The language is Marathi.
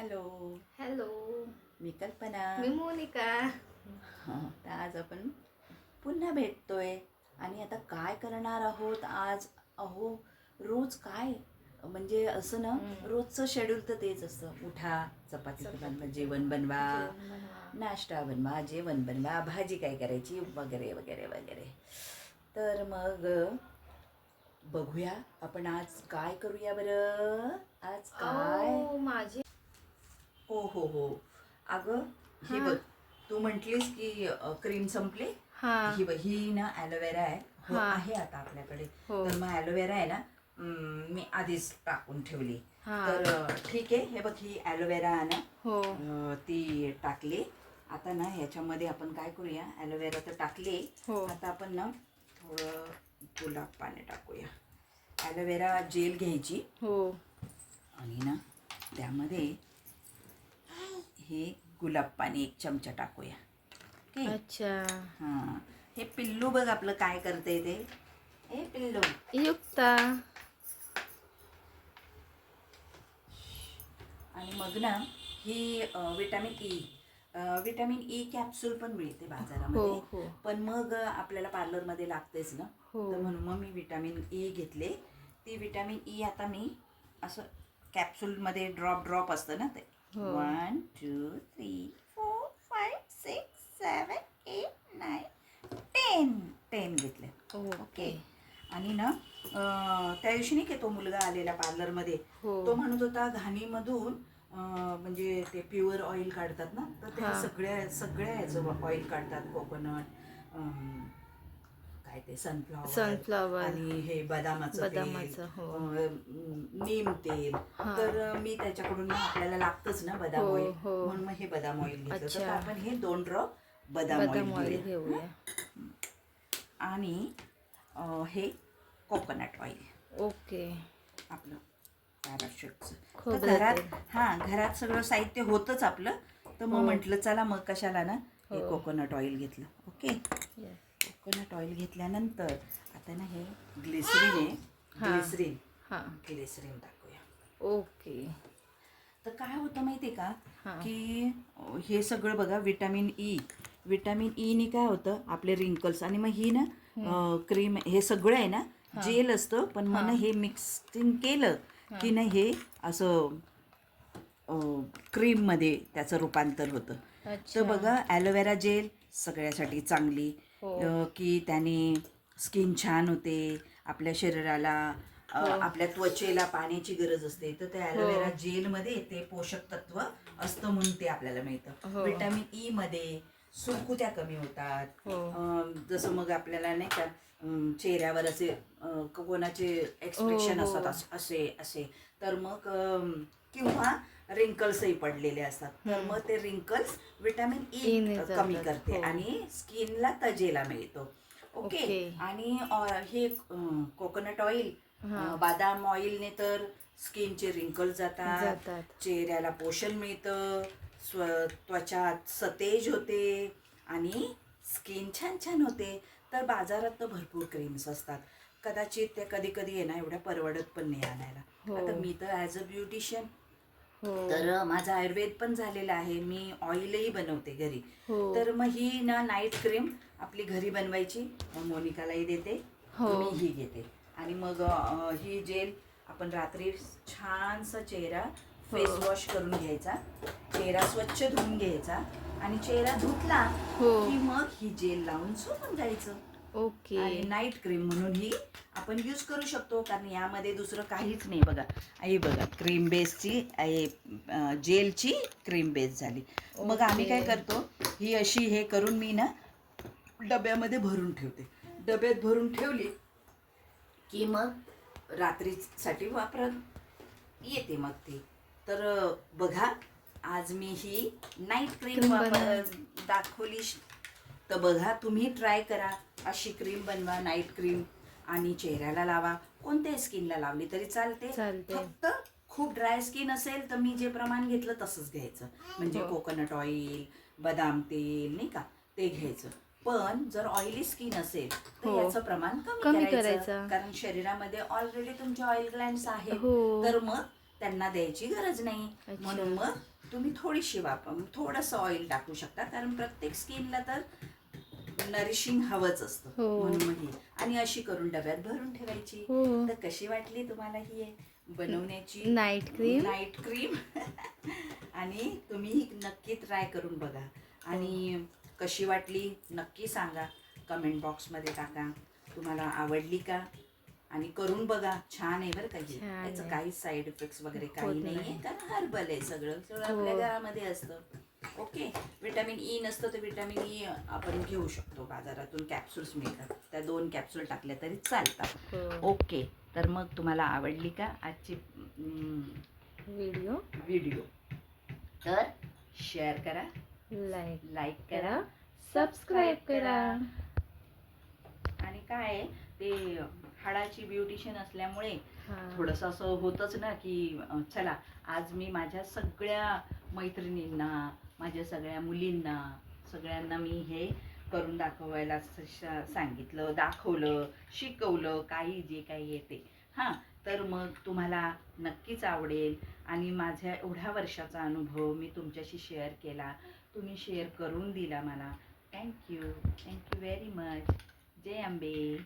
हॅलो. हॅलो. मी कल्पना. मी मोनिका. तर आज आपण पुन्हा भेटतोय. आणि आता काय करणार आहोत आज? अहो रोज काय? म्हणजे असं ना. रोजचं शेड्यूल तर तेच असतं. उठा चपाती. बनवा जेवण बनवा. नाश्ता बनवा जेवण बनवा भाजी काय करायची? वगैरे वगैरे वगैरे. तर मग बघूया आपण आज काय करूया बरं? आज काय? माझी हो हो हो. अगं ही. बघ तू म्हटलीस की क्रीम संपली? हा. ही बघ ही ना ॲलोवेरा आहे. हो हा. आहे आता आपल्याकडे. हो. तर मग ॲलोवेरा आहे ना मी आधीच टाकून ठेवली. हा. तर अ, ठीक आहे हे बघ ही ॲलोवेरा आहे ना हो. अ, ती टाकली. आता ना ह्याच्यामध्ये आपण काय करूया ॲलोवेरा तर टाकली. हो. आता आपण ना थोडं गुलाब पाणी टाकूया. ॲलोवेरा जेल घ्यायची. हो. आणि ना त्यामध्ये हे गुलाब पाणी एक चमचा टाकूया. ओके? अच्छा. हां. हे पिल्लू बघ आपलं काय करते ते. हे पिल्लू. युक्ता. आणि मग ना ही vitamin E vitamin E capsule पण मिळते हो बाजारामध्ये. हो पण मग आपल्याला पार्लरमध्ये लागतेच ना. हो. तर म्हणून मग मी विटॅमिन ई घेतले. ती विटॅमिन ई आता मी असं कॅप्सूलमध्ये ड्रॉप ड्रॉप असतं ना ते. हो. One two three four five six seven eight nine ten ten घेतले. ओके. आणि ना त्या दिवशी नाही का तो मुलगा आलेला पार्लरमध्ये? तो हो म्हणत होता घाणीमधून म्हणजे ते प्युअर ऑइल काढतात ना तर त्या. सगळ्या सगळ्या ह्याचं ऑइल काढतात कोकोनट काय ते सनफ्लॉवर सनफ्लॉवर आणि हे बदामाचं बदामाचं हो नीम तेल हा. तर मी त्याच्याकडून ना आपल्याला लागतंच ना बदाम हो, ऑइल हो. म्हणून मग हे बदाम ऑइल घेतलं तर. आपण हे दोन ड्रॉप बदाम ऑइल घेऊया आणि हे कोकोनट ऑइल ओके आपलं पॅराशूटचं घरात. हां घरात सगळं साहित्य होतंच आपलं तर मग हो. म्हटलं चला मग कशाला ना हे हो. कोकोनट ऑइल घेतलं ओके. कोकोनट ऑइल घेतल्यानंतर आता ना हे ग्लिसरीन आहे. हां. ग्लिसरीन हा. ग्लिसरीन टाकूया. ओके तर काय होतं माहिती का? की हे सगळं बघा विटॅमिन ई विटॅमिन ईनी काय होतं? आपले रिंकल्स आणि मग ही ना क्रीम हे सगळं आहे ना. जेल असतं पण मग हा. मिक्सिंग केलं की ना हे असं क्रीममध्ये त्याचं रूपांतर होतं. तर बघा ॲलोवेरा जेल सगळ्यासाठी चांगली. हो. की त्याने स्किन छान होते आपल्या शरीराला अ, हो. आपल्या त्वचेला पाण्याची गरज असते. तर त्या ॲलोवेरा जेलमध्ये ते पोषक तत्व असतं म्हणून ते आपल्याला मिळतं. हो. विटॅमिन ई मध्ये सुरकुत्या कमी होतात. हो. अ, जसं मग आपल्याला नाही का चेहऱ्यावर असे अ, क- कोणाचे एक्सप्रेशन हो. असतात अस- असे असे. तर मग किंवा रिंकल्सही पडलेले असतात तर. मग ते रिंकल्स विटॅमिन ई कमी. करते हो. आणि स्किनला तजेला मिळतो ओके. आणि हे कोकोनट ऑइल बादाम ऑइलने तर स्किनचे रिंकल्स जातात चेहऱ्याला पोषण मिळतं स्व त्वचा सतेज होते आणि स्किन छान छान होते तर बाजारात तर भरपूर क्रीम्स असतात कदाचित त्या कधी कधी आहे ना एवढ्या परवडत पण नाही आणायला हो. आता मी तर ॲज अ ब्युटिशियन तर माझा आयुर्वेद पण झालेला आहे. मी ऑइलही बनवते घरी. हो. तर मग ही ना नाईट क्रीम आपली घरी बनवायची. मोनिकालाही देते. हो. मी ही घेते. आणि मग ही जेल आपण रात्री छानसा चेहरा फेस हो. वॉश करून घ्यायचा. चेहरा स्वच्छ धुवून घ्यायचा. आणि चेहरा धुतला हो. की मग ही जेल लावून झोपून जायचं. ओके. आणि नाईट क्रीम म्हणून ही आपण यूज करू शकतो कारण यामध्ये दुसरं काहीच नाही. बघा आई बघा क्रीम बेसची जेलची क्रीम बेस झाली. मग आम्ही काय. करतो ही अशी हे करून मी ना डब्यामध्ये भरून ठेवते. डब्यात भरून ठेवली की मग रात्रीसाठी वापरत येते मग ती. तर बघा आज मी ही नाईट क्रीम दाखवली. तर बघा तुम्ही ट्राय करा. अशी क्रीम बनवा नाईट क्रीम आणि चेहऱ्याला लावा. कोणत्याही स्किनला लावली तरी चालते. चालते. फक्त खूप ड्राय स्किन असेल तर मी जे प्रमाण घेतलं तसंच घ्यायचं. म्हणजे हो. कोकोनट ऑइल बदाम तेल नाही का? ते घ्यायचं. पण जर ऑइली स्किन असेल तर हो. याचं प्रमाण कमी करायचं. कारण शरीरामध्ये ऑलरेडी तुमचे ऑइल ग्लँड्स आहेत. हो. तर मग त्यांना द्यायची गरज नाही. म्हणून मग तुम्ही थोडीशी वापर थोडंसं ऑइल टाकू शकता. कारण प्रत्येक स्किनला तर नरिशिंग हवंच असतं. हो. म्हणून मग ही. आणि अशी करून डब्यात भरून ठेवायची. हो. तर कशी वाटली तुम्हाला ही बनवण्याची? नाईट क्रीम नाईट क्रीम आणि तुम्ही ही नक्की ट्राय करून बघा. आणि कशी वाटली नक्की सांगा. कमेंट बॉक्समध्ये टाका. तुम्हाला आवडली का? आणि करून बघा. छान आहे बरं का ही. छान याचं. काहीच साईड इफेक्ट्स वगैरे काही होत नाही नाही. आहे कारण हर्बल आहे सगळं. सगळं हो. आपल्या घरामध्ये असतं. ओके. विटॅमिन ई नसतं तर विटॅमिन ई आपण घेऊ शकतो बाजारातून कॅप्सूल्स मिळतात. त्या दोन कॅप्सूल टाकल्या तरी चालतात. हो. ओके. तर मग तुम्हाला आवडली का आजची व्हिडिओ? व्हिडिओ? तर शेअर करा लाईक लाईक करा करा सबस्क्राईब करा. आणि काय ते हाडाची ब्युटिशियन असल्यामुळे थोडंसं असं होतच ना की चला आज मी माझ्या सगळ्या मैत्रिणींना माझ्या सगळ्या मुलींना सगळ्यांना मी हे करून दाखवायला सांगितलं दाखवलं शिकवलं काही जे काही येते हां तर मग तुम्हाला नक्कीच आवडेल आणि माझ्या एवढ्या वर्षाचा अनुभव मी तुमच्याशी शेअर केला. तुम्ही शेअर करून दिला मला. Thank you. Thank you very much. Jai Ambe